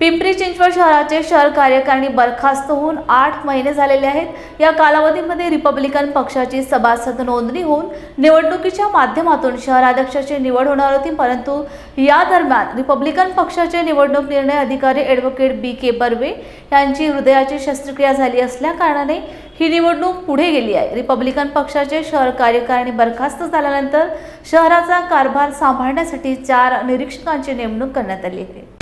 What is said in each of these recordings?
पिंपरी चिंचवड शहराचे शहर कार्यकारिणी बरखास्त होऊन आठ महिने झालेले आहेत. या कालावधीमध्ये रिपब्लिकन पक्षाची सभासद नोंदणी होऊन निवडणुकीच्या माध्यमातून शहराध्यक्षाची निवड होणार होती परंतु या दरम्यान रिपब्लिकन पक्षाचे निवडणूक निर्णय अधिकारी ॲडव्होकेट बी के बर्वे यांची हृदयाची शस्त्रक्रिया झाली असल्याकारणाने ही निवडणूक पुढे गेली आहे. रिपब्लिकन पक्षाचे शहर कार्यकारिणी बरखास्त झाल्यानंतर शहराचा कारभार सांभाळण्यासाठी चार निरीक्षकांची नेमणूक करण्यात आली आहे.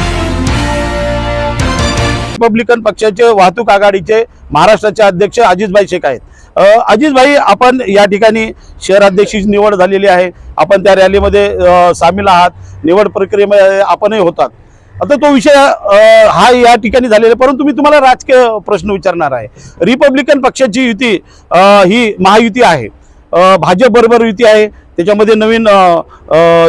रिपब्लिकन पक्षाचे वाहतूक आघाडीचे महाराष्ट्राचे अध्यक्ष अजितभाई शेख आहेत. अजितभाई आपण या ठिकाणी शहराध्यक्षी निवड झालेली आहे. आपण त्या रॅलीमध्ये सामील आहात. निवड प्रक्रियेमध्ये आपणही होतात. आता तो विषय हा या ठिकाणी झालेला आहे. परंतु मी तुम्हाला राजकीय प्रश्न विचारणार आहे. रिपब्लिकन पक्षाची युती ही महायुती आहे. भाजप बरोबर युती आहे. त्याच्यामध्ये नवीन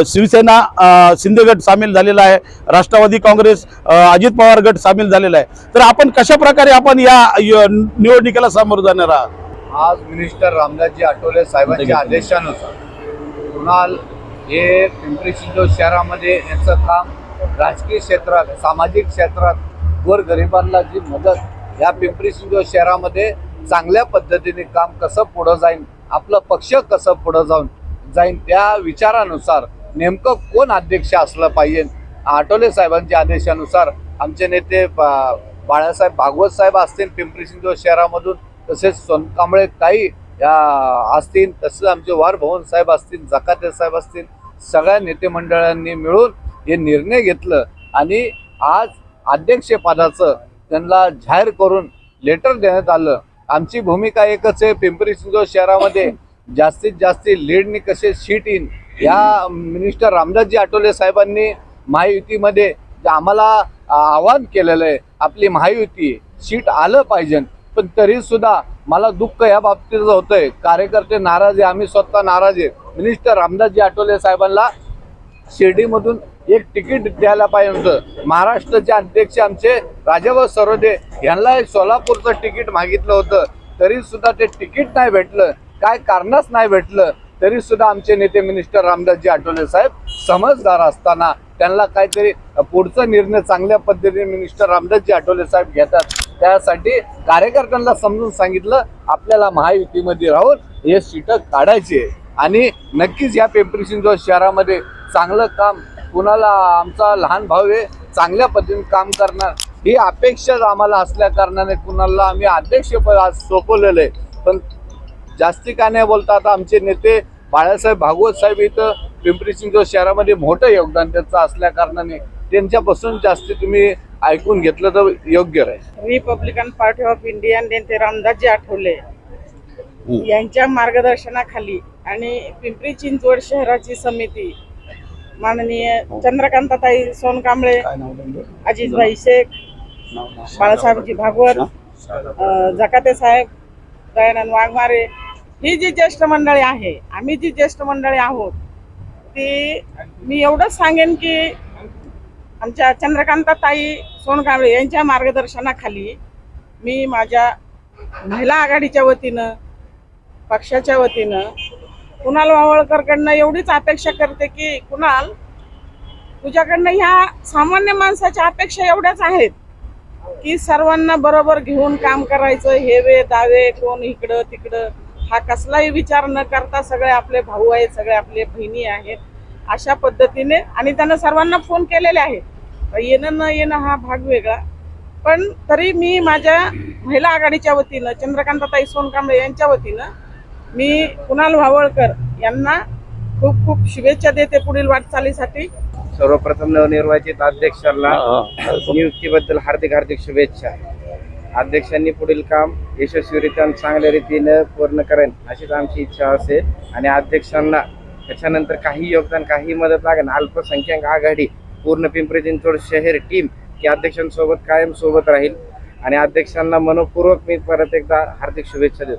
शिवसेना अ, शिंदे गट सामील झालेला आहे राष्ट्रवादी काँग्रेस अजित पवार गट सामील झालेला आहे. तर आपण कशा प्रकारे आपण या निवडणुकीला सामोरं जाणार आहात? आज मिनिस्टर रामदासजी आठवले साहेबांच्या आदेशानुसार कुणाल हे पिंपरी चिंचवड शहरामध्ये यांचं काम राजकीय क्षेत्रात सामाजिक क्षेत्रात गोरगरिबांना जी मदत या पिंपरी चिंचवड शहरामध्ये चांगल्या पद्धतीने काम कसं पुढं जाईल आपलं पक्ष कसं पुढं जाऊन जाईल त्या विचारानुसार नेमकं कोण अध्यक्ष असलं पाहिजे? आठवले साहेबांच्या आदेशानुसार आमचे नेते बा- बाळासाहेब भागवत साहेब असतील पिंपरी सिंधू शहरामधून तसेच सोनकांबळे काही या असतील तसेच आमचे वार भवन साहेब असतील जकाते साहेब असतील सगळ्या नेते मंडळांनी मिळून हे निर्णय घेतलं. आणि आज अध्यक्षपदाचं त्यांना जाहीर करून लेटर देण्यात आलं. आमची भूमिका एकच आहे पिंपरी चिंचवड शहरामध्ये जास्तीत जास्त लीडनी कसे सीट इन या मिनिस्टर रामदासजी आठवले साहेबांनी महायुतीमध्ये आम्हाला आवाहन केलेलं आहे आपली महायुती सीट आलं पाहिजे. पण तरी सुद्धा मला दुःख या बाबतीत होतंय. कार्यकर्ते नाराज आहे आम्ही स्वतः नाराज आहे. मिनिस्टर रामदासजी आठवले साहेबांना शिर्डीमधून एक तिकीट द्यायला पाहिजे होतं. महाराष्ट्राचे अध्यक्ष आमचे राजाभाऊ सरोदे यांना एक सोलापूरचं तिकीट मागितलं होतं. तरी सुद्धा ते तिकीट नाही भेटलं. काय कारणच नाही भेटलं तरी सुद्धा आमचे नेते मिनिस्टर रामदासजी आठवले साहेब समजदार असताना त्यांना काहीतरी पुढचा निर्णय चांगल्या पद्धतीने मिनिस्टर रामदासजी आठवले साहेब घेतात. त्यासाठी कार्यकर्त्यांना समजून सांगितलं आपल्याला महायुतीमध्ये राहून हे सीट काढायची आहे. आणि नक्कीच या पिंपरी चिंचवड शहरामध्ये चांगलं काम कुणाला आमचा लहान भाऊ आहे चांगल्या पद्धतीने काम करणार ही अपेक्षा आम्हाला असल्या कारणाने कुणाला आम्ही अध्यक्षपद आज सोपवलेलं आहे. पण जास्ती का नाही बोलता आता आमचे नेते बाळासाहेब भागवत साहेब इथं पिंपरी चिंचवड शहरामध्ये मोठं योगदान त्यांचं असल्या कारणाने त्यांच्यापासून जास्ती तुम्ही ऐकून घेतलं तर योग्य राहील. रिपब्लिकन पार्टी ऑफ इंडिया नेते रामदासजी आठवले यांच्या मार्गदर्शनाखाली आणि पिंपरी चिंचवड शहराची समिती माननीय चंद्रकांताताई सोनकांबळे अजितभाई शेख बाळासाहेबजी भागवत जकाते साहेब दयानंद वाघमारे ही जी ज्येष्ठ मंडळी आहे आम्ही जी ज्येष्ठ मंडळी आहोत ती मी एवढंच सांगेन की आमच्या चंद्रकांता ताई सोनकांबळे यांच्या मार्गदर्शनाखाली मी माझ्या महिला आघाडीच्या वतीनं पक्षाच्या वतीनं कुणाल वावळकरकडनं एवढीच अपेक्षा करते की कुणाल तुझ्याकडनं ह्या सामान्य माणसाच्या अपेक्षा एवढ्याच आहेत की सर्वांना बरोबर घेऊन काम करायचं हे वे दावे कोण इकडं तिकडं. हा कसलाही विचार न करता सगळे आपले भाऊ आहेत सगळे आपले बहिणी आहेत अशा पद्धतीने आणि त्यांना सर्वांना फोन केलेले आहेत. येणं न येणं हा भाग वेगळा. पण तरी मी माझ्या महिला आघाडीच्या वतीनं चंद्रकांताताई सोनकांबळे यांच्या वतीनं मी कुणाल वावळकर यांना खूप खूप शुभेच्छा देते पुढील वाटचालीसाठी. सर्वप्रथम नवनिर्वाचित अध्यक्षांना नियुक्तीबद्दल हार्दिक हार्दिक शुभेच्छा. अध्यक्षांनी पुढील काम यशस्वीरित्या आणि चांगल्या रीतीनं पूर्ण करेन अशीच आमची इच्छा असेल आणि अध्यक्षांना त्याच्यानंतर काही योगदान काही मदत लागेल. अल्पसंख्याक आघाडी पूर्ण पिंपरी चिंचवड शहर टीम की अध्यक्षांसोबत कायम सोबत राहील. आणि अध्यक्षांना मनपूर्वक मी परत एकदा हार्दिक शुभेच्छा देतो.